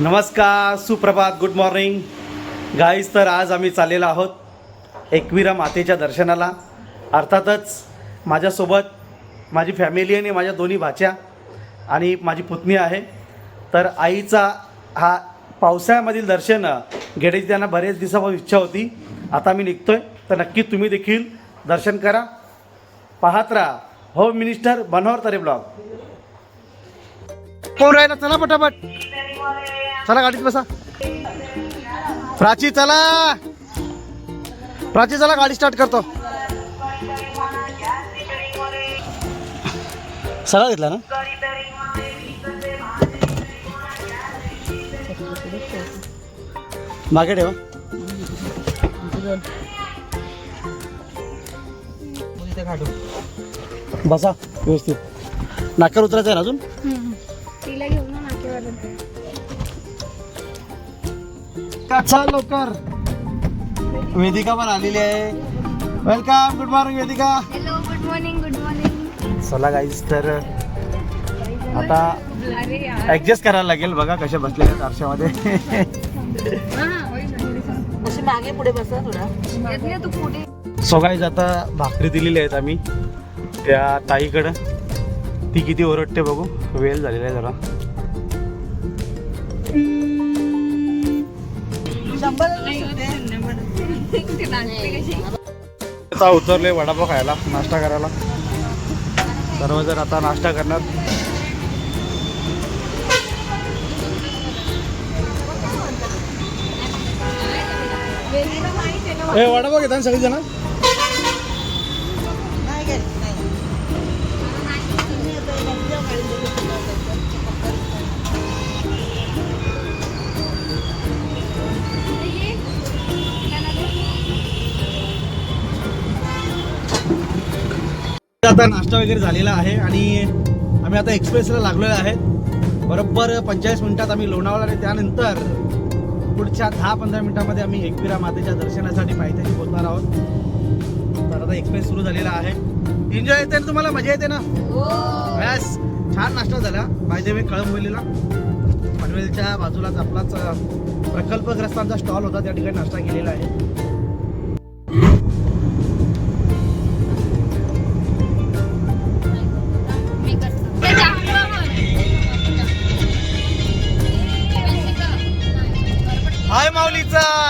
नमस्कार सुप्रभात good morning guys तर आज आम्ही चाललेलो आहोत एकविरा मातेच्या दर्शनाला. अर्थातच माझ्यासोबत माझी फॅमिली आणि माझ्या दोन्ही भाच्या आणि माझी पुतणी आहे. तर आईचा हा पावसाळ्यामधील दर्शन घेण्याची त्यांना बरेच दिवसापासून इच्छा होती. आता मी निघतो आहे तर नक्की तुम्ही देखील दर्शन करा. पाहत राहा. Home minister Manohar Tare blog कोण राहिला? चला पटापट. चला गाडीत बसा. प्राची चला. प्राची चला गाडी स्टार्ट करतो. सगळा घेतला ना? मागे ठेवा. बसा व्यवस्थित. नाक्यावर उतरायचं आहे ना अजून? तिला घेऊन चल लवकर? वेदिका पण आलेली आहे. Welcome good morning Vedika. Hello good morning good morning चला गाईज तर आता ऍडजस्ट करायला लागेल बघा कशा बसल्या आहेत आरशामध्ये. अशी मागे पुढे बसा थोडा. येत नाही तू पुढे. सो गाईज आता भाकरी दिलेली आहेत आम्ही. त्या ताईकडं. ती किती ओरडते बघू. वेळ झालेला आहे जरा. आता उतरले वडापाव खायला नाश्ता करायला. सर्वजण आता नाश्ता करणार. वडापाव घेता सगळी आता नाश्ता वगैरे झालेला आहे आणि आम्ही आता एक्सप्रेसला लागलेलो आहे. बरोबर पंचेचाळीस मिनिटात आम्ही लोणावळा आणि त्यानंतर पुढच्या दहा पंधरा मिनिटामध्ये आम्ही एकविरा मातेच्या दर्शनासाठी पायथ्याशी पोहोचणार आहोत. तर आता एक्सप्रेस सुरू झालेला आहे. एन्जॉय येते ना तुम्हाला? मजा येते ना? बस छान नाश्ता झाला. बाय वे कळंबोलीला पनवेलच्या बाजूलाच आपलाच प्रकल्पग्रस्तांचा स्टॉल होता. त्या ठिकाणी नाश्ता केलेला आहे. माऊलीचा.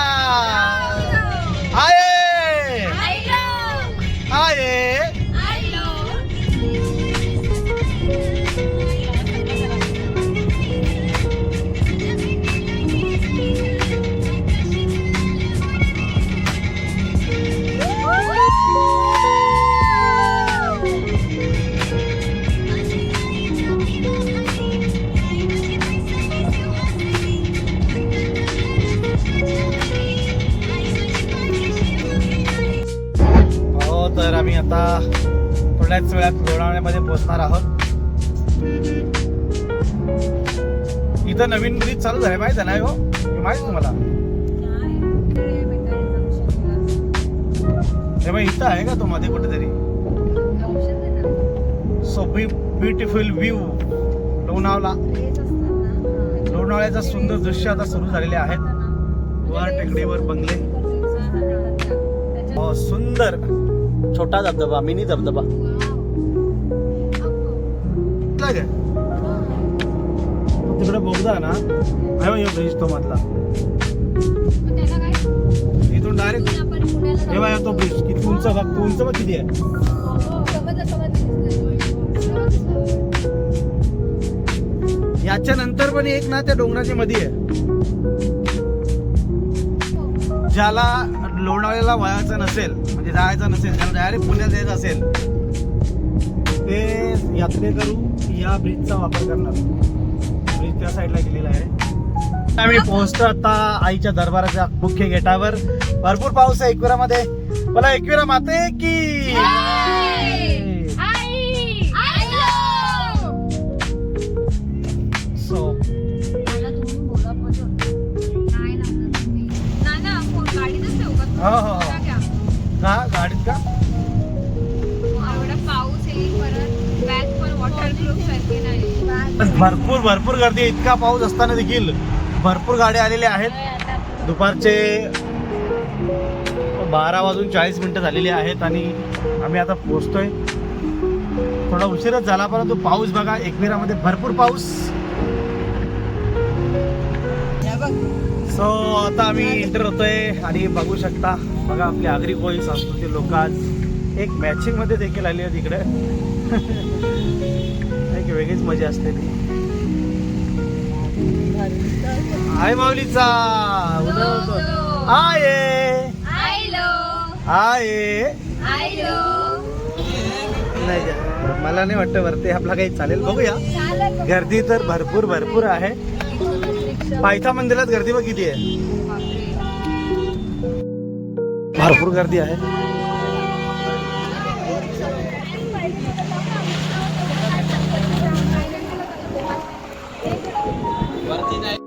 थोड्याच वेळात लोणावळ्यामध्ये पोहोचणार आहोत. इथं नवीन ब्रिज चालू झाले माहीत आहे ना हो? माहीत तुम्हाला? हे बघ इथं आहे का तो मध्ये कुठेतरी? So beautiful view Lonavala. लोणावळ्याचा सुंदर दृश्य आता सुरू झालेले आहेत. वर टेकडीवर बंगले. हो सुंदर. छोटा धबधबा मिनी धबधबा. काय काय? तिकडे बोगदा ना. आहे ब्रिज तो मधला. इथून डायरेक्ट हे बघा तो ब्रिज किती उंच बघ उंच बघ किती आहे. याच्या नंतर पण एक ना त्या डोंगराच्या मध्ये आहे. ज्याला लोणावळ्याला वळायचं नसेल म्हणजे जायचं नसेल त्याला डायरेक्ट पुण्यात जायचं असेल ते यात्रेकरू या ब्रिजचा वापर करणार. ब्रिज त्या साईडला गेलेला आहे. आम्ही पोहोचतो आता आईच्या दरबाराच्या मुख्य गेटावर. भरपूर पाऊस आहे एकविरामध्ये. मला एकविरा माते की. सो हो! हो हो. का गाडीत का? भरपूर भरपूर गर्दी इतका पाऊस असताना देखील भरपूर गाड्या आलेल्या आहेत. दुपारचे बारा वाजून चाळीस मिनटं झालेली आहेत आणि आम्ही आता पोचतोय थोडा उशीरच झाला परंतु पाऊस बघा एकविरामध्ये भरपूर पाऊस. सो आता आम्ही एंटर होतोय आणि बघू शकता बघा आपली आगरी कोळी संस्कृती लोक आज. एक मॅचिंगमध्ये देखील आली आहे तिकडे वेगळीच मजा असते ती. हाय माऊलीचा. आये आयलो. नाही. मला नाही वाटतं वरती आपला काही चालेल. बघूया. गर्दी तर भरपूर भरपूर आहे. पायथा मंदिरात गर्दी बघ किती आहे. भरपूर गर्दी आहे.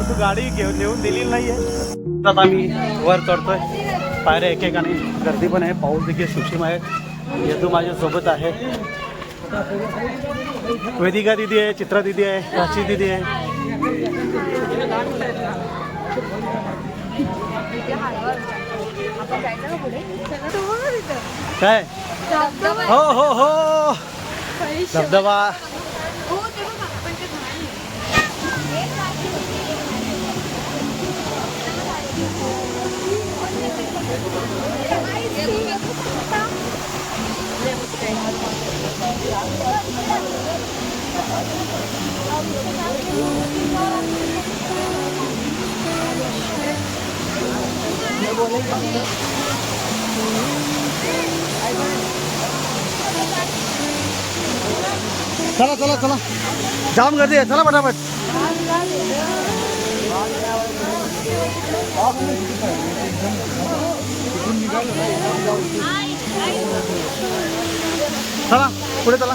परंतु गाडी घेऊन नेऊन दिलेली नाहीये. आता आम्ही वर चढतोय. पायऱ्या एकेकाने गर्दी पण आहे. पाऊस देखील सुशीम आहे. येतू माझ्यासोबत आहे. वेदिका दिदी आहे चित्रा दिदी आहे प्राची दिदी आहे. काय? हो हो हो. धबधबा. चला चला चला जाम गर्दी आहे चला पटापट चला पुढे चला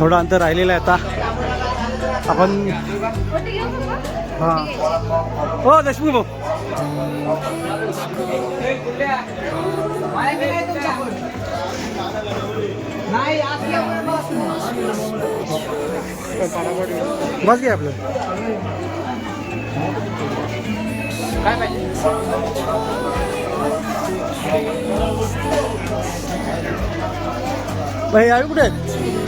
थोडं अंतर राहिलेलं आहे आता. आपण हां. हो देशमुख भाऊ. बस घे आपलं. काय पाहिजे भाई आवी कुठे आहेत?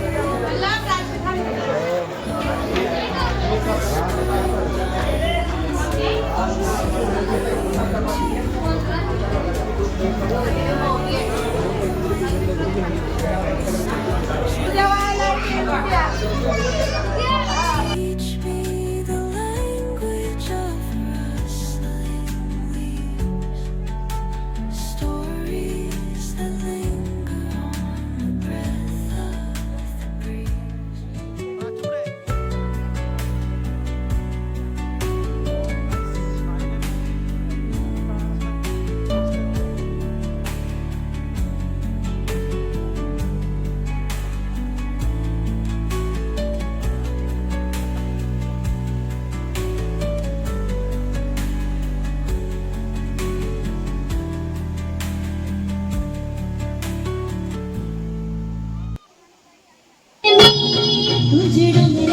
เดี๋ยวอะนนี่ ഉചിടുന്നു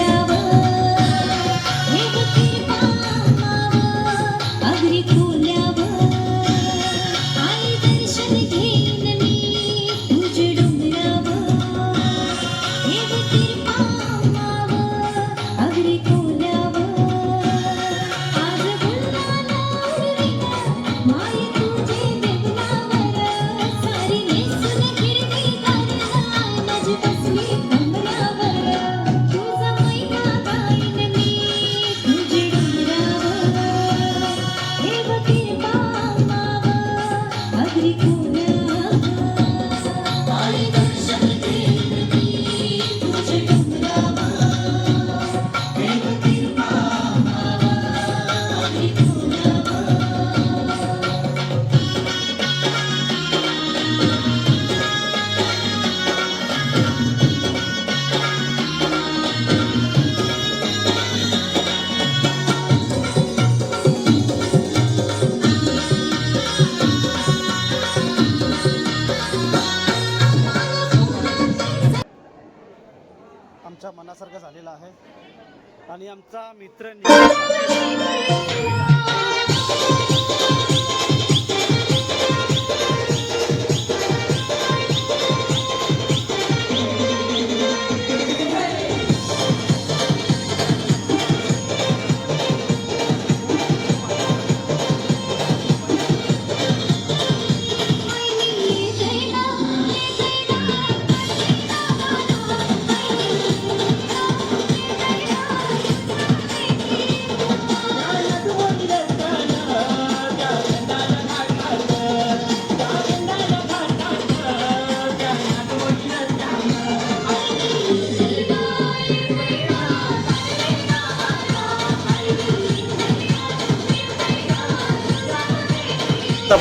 आणि आमचा मित्र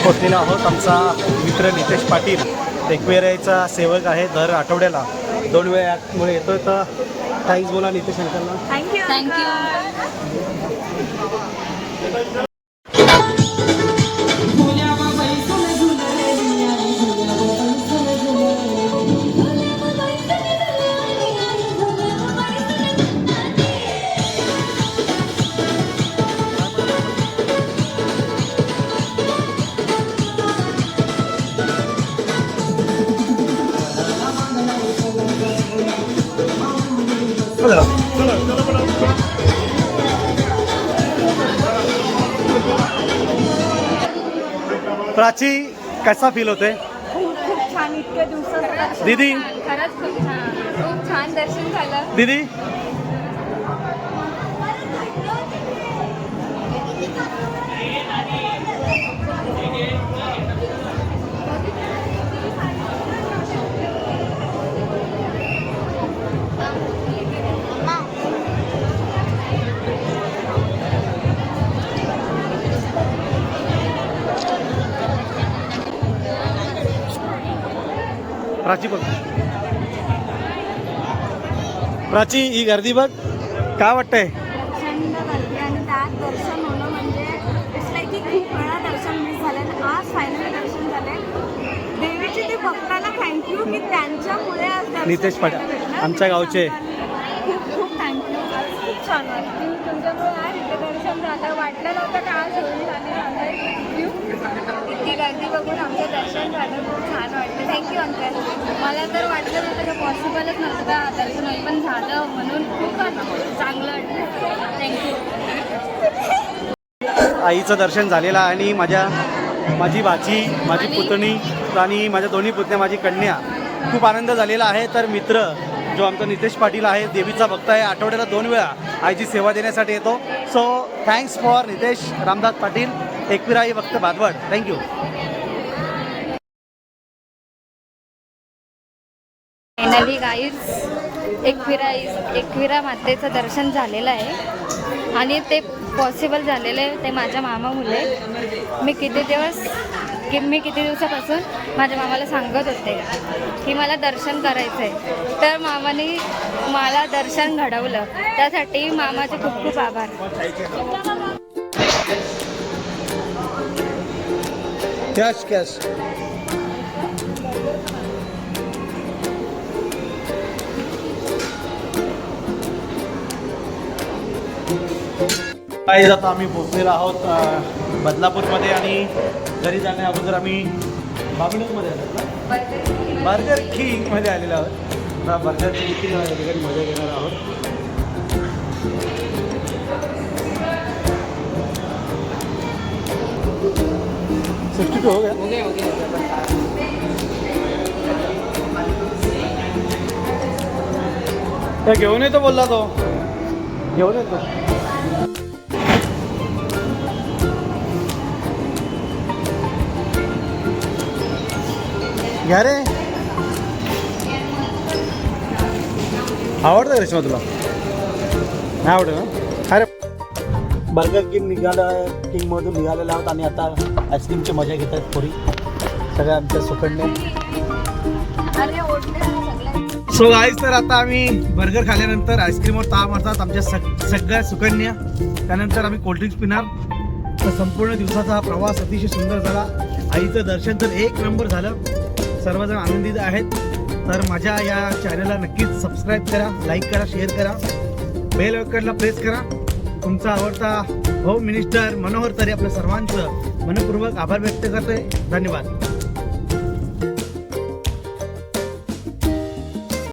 पोचलेलो आहोत. आमचा मित्र नितेश पाटील एकवेरायचा सेवक आहे दर आठवड्याला. दोन वेळा यामुळे येतोय तर थँक्स बोला नितेश अंकलला. थँक्यू प्राची कसा फील होते दीदी. खरंच खूप छान दर्शन झालं. दीदी? प्राची बघ. प्राची ही गर्दी बघ. काय वाटतंय? प्रचंड गर्दी आणि त्यात दर्शन होणं म्हणजे इट्स लाईक की खूप वेळा दर्शन मिस झाले आणि आज फायनली दर्शन झाले देवीची ते भक्ताला थँक्यू की त्यांच्यामुळे आज दर्शन नितेश पाटील, घ्यायला भेटलं. आमच्या गावचे. खूप खूप थँक्यू खूप छान वाटलं. तुमच्यामुळे आज इथे दर्शन झालं. वाटलं नव्हतं का आज होईल आणि इतकी गर्दी बघून आमचं दर्शन झालं खूप छान वाटलं. थँक्यू अंकल मला तर वाटलं नव्हतं का पॉसिबलच नव्हतं का दर्शन पण झालं म्हणून खूप चांगलं वाटलं. थँक्यू आईचं दर्शन झालेलं आहे आणि माझ्या माझी भाची माझी पुतणी आणि माझ्या दोन्ही पुतण्या माझी कन्या. खूप आनंद झालेला आहे. तर मित्र जो आमचा नितेश पाटील आहे देवीचा भक्त आहे आठवड्याला दोन वेळा आईची सेवा देण्यासाठी येतो. So thanks for Nitesh Ramdas Patil. Ekvirai आई भक्त Bhadvad thank you finally guys Ekvira Ekvira मातेचं दर्शन झालेलं आहे. आणि ते पॉसिबल झालेलं आहे ते माझ्या मामामुळे मी किती दिवस की मी किती दिवसापासून माझ्या मामाला सांगत होते की मला दर्शन करायचं आहे तर मामाने मला दर्शन घडवलं. त्यासाठी मामाचे खूप खूप आभार. कॅश कॅश काही आता आम्ही पोचलेलो आहोत बदलापूरमध्ये आणि घरी जाण्या अगोदर आम्ही बाबुलमध्ये आलो. बर्गर किंगमध्ये आलेलो आहोत. बर्गर किंग मजा घेणार आहोत. सिक्स्टी टू हो गया। त्या घेऊन येतो बोलला तो? घेऊन येतो घ्या रे आवडतं रेशमा तुला? नाही आवडत ना? बर्गर किंग निघाला किंगमधून निघालेला आहोत आणि आता आईस्क्रीमची मजा घेत आहेत पोरी. सगळ्या आमच्या सुकंडे अरे ओढले सगळ्यांनी. सो गाईज तर आता आम्ही बर्गर खाल्ल्यानंतर आईस्क्रीमवर ताव मारतात आमच्या सग सगळ्या सुकन्या. त्यानंतर आम्ही कोल्ड्रिंक्स पिणार. तर संपूर्ण दिवसाचा हा प्रवास अतिशय सुंदर झाला. आईचं दर्शन तर एक नंबर झालं. सर्वजण आनंदित आहेत. तर माझ्या या चॅनलला नक्कीच सबस्क्राईब करा लाईक करा शेअर करा. बेल आयकॉनला प्रेस करा. तुमचा आवडता होम मिनिस्टर मनोहर तरी आपल्या सर्वांचं मनपूर्वक आभार व्यक्त करते धन्यवाद.